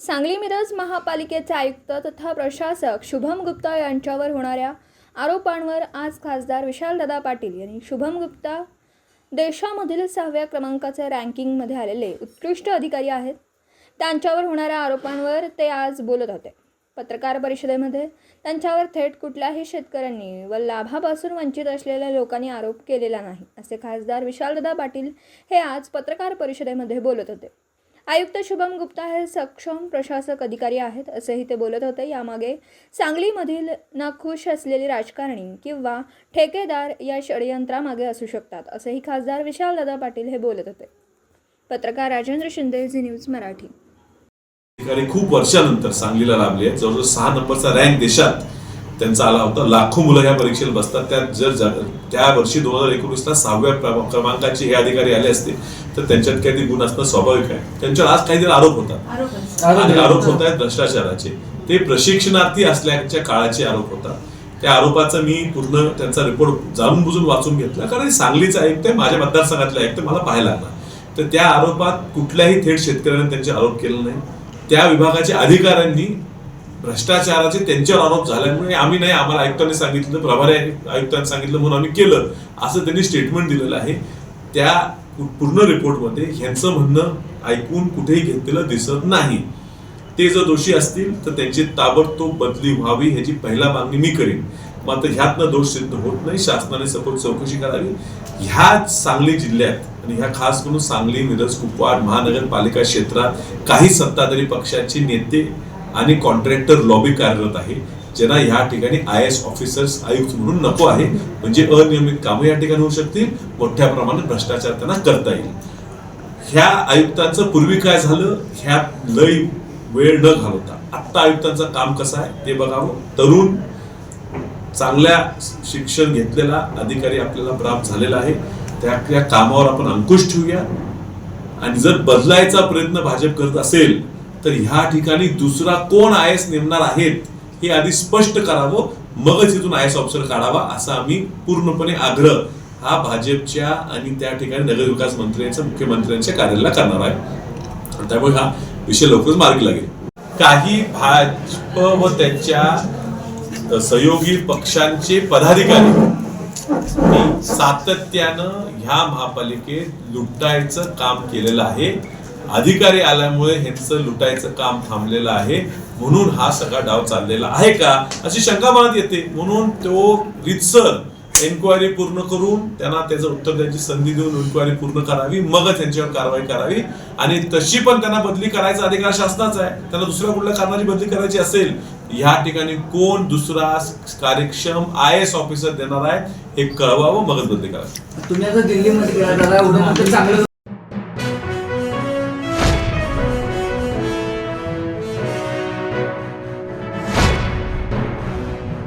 सांगली मिरज महापालिकेचे आयुक्त तथा प्रशासक शुभम गुप्ता यांच्यावर होणाऱ्या आरोपांवर आज खासदार विशालदादा पाटील यांनी शुभम गुप्ता देशामधील सहाव्या क्रमांकाचे रँकिंगमध्ये आलेले उत्कृष्ट अधिकारी आहेत. त्यांच्यावर होणाऱ्या आरोपांवर ते आज बोलत होते. पत्रकार परिषदेमध्ये त्यांच्यावर थेट कुठल्याही शेतकऱ्यांनी व लाभापासून वंचित असलेल्या लोकांनी आरोप केलेला नाही असे खासदार विशालदादा पाटील हे आज पत्रकार परिषदेमध्ये बोलत होते. आयुक्त शुभम गुप्ता हे सक्षम प्रशासक अधिकारी आहेत असंही ते बोलत होते. यामागे सांगलीमधील नाखुश असलेली राजकारणी किंवा ठेकेदार या षडयंत्रामागे असू शकतात असेही खासदार विशालदादा पाटील हे बोलत होते. पत्रकार राजेंद्र शिंदे झी न्यूज मराठी. खूप वर्षानंतर सांगलीला लाभले जवळजवळ सहा नंबरचा रँक देशात त्यांचा आला होता. लाखो मुलं ह्या परीक्षेला बसतात. त्यात जर त्या वर्षी दोन हजार एकोणीसला सहाव्या क्रम- क्रमांकाचे हे अधिकारी आले असते तर त्यांच्यात काही गुण असणं स्वाभाविक आहे. त्यांच्यावर आज काहीतरी आरोप होतात. आणि आरोप होत आहेत भ्रष्टाचाराचे. ते प्रशिक्षणार्थी असल्याच्या काळाचे आरोप होतात. त्या आरोपाचा मी पूर्ण त्यांचा रिपोर्ट जाणून बुजून वाचून घेतला. कारण हे सांगलीचं आहे माझ्या मतदारसंघातले आयुक्त मला पाहायला लागणार. तर त्या आरोपात कुठल्याही थेट शेतकऱ्यांनी त्यांचे आरोप केले नाही. त्या विभागाच्या अधिकाऱ्यांनी भ्रष्टाचाराचे त्यांच्यावर आरोप झाल्यामुळे आम्ही नाही आम्हाला आयुक्तांनी सांगितलं प्रभारी आयुक्तांनी सांगितलं म्हणून आम्ही केलं असं त्यांनी स्टेटमेंट दिलेलं आहे. त्या पूर्ण रिपोर्टमध्ये ह्यांचं म्हणणं ऐकून कुठेही घेतलेलं दिसत नाही. ते जर दोषी असतील तर त्यांची ताबडतोब बदली व्हावी ह्याची पहिला मागणी मी करेन. मात्र ह्यातनं दोष सिद्ध होत नाही शासनाने सपोर्ट चौकशी करावी. ह्या सांगली जिल्ह्यात आणि ह्या खास करून सांगली मिरज कुपवाड महानगरपालिका क्षेत्रात काही सत्ताधारी पक्षाचे नेते आणि कॉन्ट्रॅक्टर लॉबी कार्यरत आहे ज्यांना ह्या ठिकाणी आय एस ऑफिसर्स आयुक्त म्हणून नको आहे. म्हणजे अनियमित कामं या ठिकाणी होऊ शकतील. मोठ्या प्रमाणात भ्रष्टाचार त्यांना करता येईल. ह्या आयुक्तांचं पूर्वी काय झालं? ह्या लय वेळ न घालवता. आत्ता आयुक्तांचं काम कसं आहे ते बघावं. तरुण चांगल्या शिक्षण घेतलेला अधिकारी आपल्याला प्राप्त झालेला आहे. त्या त्या कामावर आपण अंकुश ठेवूया. आणि जर बदलायचा प्रयत्न भाजप करत असेल तर ह्या ठिकाणी दुसरा कोण आय एस नेमणार आहेत हे आधी स्पष्ट करावं मगच इथून आय एस ऑफिसर काढावा असा आम्ही पूर्णपणे आग्रह हा भाजपच्या आणि त्या ठिकाणी नगरविकास मंत्र्यांच्या मुख्यमंत्र्यांच्या कार्यालयाला करणार आहे. त्यामुळे हा विषय लवकरच मार्गी लागेल. काही भाजप व त्यांच्या सहयोगी पक्षांचे पदाधिकारी सातत्यानं ह्या महापालिकेत लुटायचं काम केलेलं आहे. अधिकारी आल्यामुळे ह्यांचं लुटायचं काम थांबलेलं आहे. म्हणून हा सगळा डाव चाललेला आहे का? अशी शंका मनात येते. म्हणून तो रितसर एन्क्वायरी पूर्ण करून त्यांना त्याचं उत्तर द्यायची संधी देऊन एन्क्वायरी पूर्ण करावी. मगच त्यांच्यावर कारवाई करावी. आणि तशी पण त्यांना बदली करायचा अधिकार शासनाचा आहे. त्यांना दुसऱ्या कुठल्या कारणाची बदली करायची असेल? ह्या ठिकाणी कोण दुसरा कार्यक्षम आय एस ऑफिसर देणार आहे हे कळवावं मगच बदली करावी. तुम्ही आता दिल्लीमध्ये